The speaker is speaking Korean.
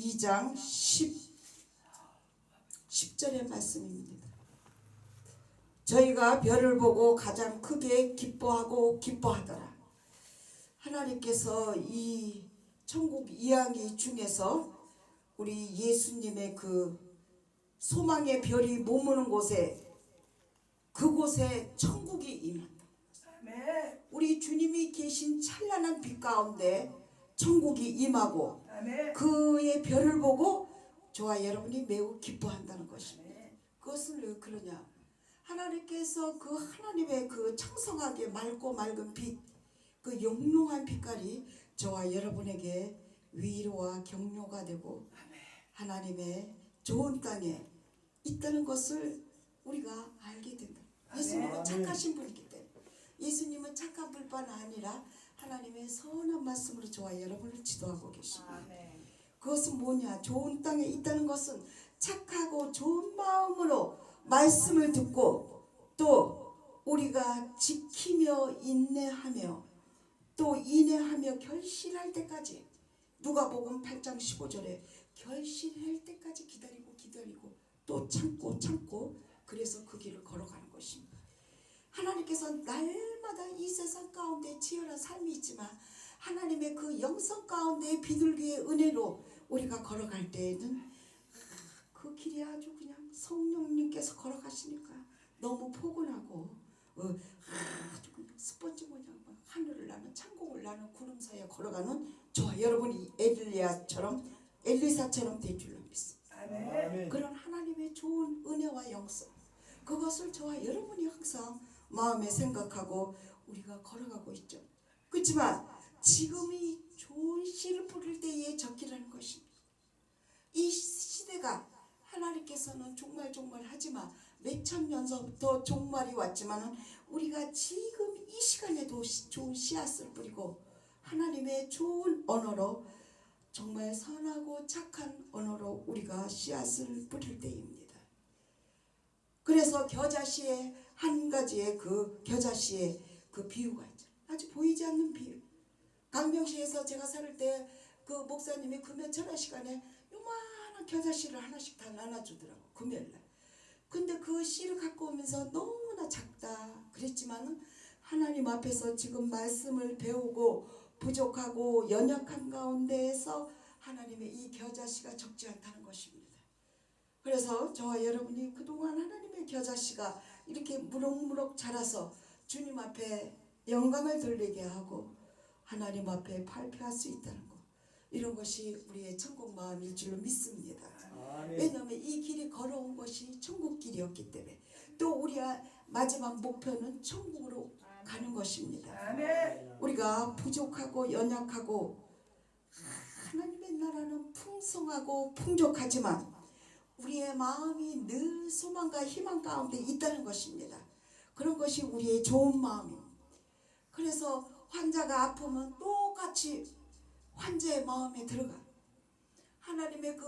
2장 10 10절의 말씀입니다. 저희가 별을 보고 가장 크게 기뻐하고 기뻐하더라. 하나님께서 이 천국 이야기 중에서 우리 예수님의 그 소망의 별이 머무는 곳에 그곳에 천국이 임한다. 우리 주님이 계신 찬란한 빛 가운데 천국이 임하고. 그의 별을 보고 저와 여러분이 매우 기뻐한다는 것입니다. 그것은 왜 그러냐? 하나님께서 그 하나님의 그 창성하게 맑고 맑은 빛, 그 영롱한 빛깔이 저와 여러분에게 위로와 격려가 되고 하나님의 좋은 땅에 있다는 것을 우리가 알게 된다. 예수님은. 착하신 분이기 때문에 예수님은 착한 분뿐 아니라 하나님의 선한 말씀으로 저와 여러분을 지도하고 계십니다. 아멘. 그것은 뭐냐? 좋은 땅에 있다는 것은 착하고 좋은 마음으로 말씀을 듣고 또 우리가 지키며 인내하며 또 인내하며 결실할 때까지 누가복음 8장 15절에 결실할 때까지 기다리고 기다리고 또 참고 참고 그래서 그 길을 걸어가는 것입니다. 하나님께서 날마다 이 세상 가운데 치열한 삶이 있지만 하나님의 그 영성 가운데 비둘기의 은혜로 우리가 걸어갈 때에는 그 길이 아주 그냥 성령님께서 걸어가시니까 너무 포근하고 어, 아주 그냥 스펀지 모양 막 하늘을 나는 창공을 나는 구름 사이에 걸어가는 저와 여러분이 엘리야처럼 엘리사처럼 될 줄로 믿습니다. 아멘. 그런 하나님의 좋은 은혜와 영성 그것을 저와 여러분이 항상 마음에 생각하고 우리가 걸어가고 있죠. 그렇지만 지금이 좋은 씨를 뿌릴 때에 적기라는 것입니다. 이 시대가 하나님께서는 종말 종말 하지만 몇천 년서부터 종말이 왔지만은 우리가 지금 이 시간에도 시- 좋은 씨앗을 뿌리고 하나님의 좋은 언어로 정말 선하고 착한 언어로 우리가 씨앗을 뿌릴 때입니다. 그래서 겨자씨의 한 가지의 그 겨자씨의 그 비유가 아주 보이지 않는 비유. 강명시에서 제가 살 때 그 목사님이 금요 철야 시간에 요만한 겨자씨를 하나씩 다 나눠주더라고 금요일날. 근데 그 씨를 갖고 오면서 너무나 작다 그랬지만은 하나님 앞에서 지금 말씀을 배우고 부족하고 연약한 가운데에서 하나님의 이 겨자씨가 적지 않다는 것입니다. 그래서 저와 여러분이 그동안 하나님의 겨자씨가 이렇게 무럭무럭 자라서 주님 앞에 영광을 돌리게 하고 하나님 앞에 발표할 수 있다는 것 이런 것이 우리의 천국 마음일 줄로 믿습니다. 아멘. 왜냐하면 이 길이 걸어온 것이 천국 길이었기 때문에 또 우리의 마지막 목표는 천국으로 가는 것입니다. 아멘. 우리가 부족하고 연약하고 하나님의 나라는 풍성하고 풍족하지만 우리의 마음이 늘 소망과 희망 가운데 있다는 것입니다. 그런 것이 우리의 좋은 마음입니다. 그래서 환자가 아프면 똑같이 환자의 마음에 들어가. 하나님의 그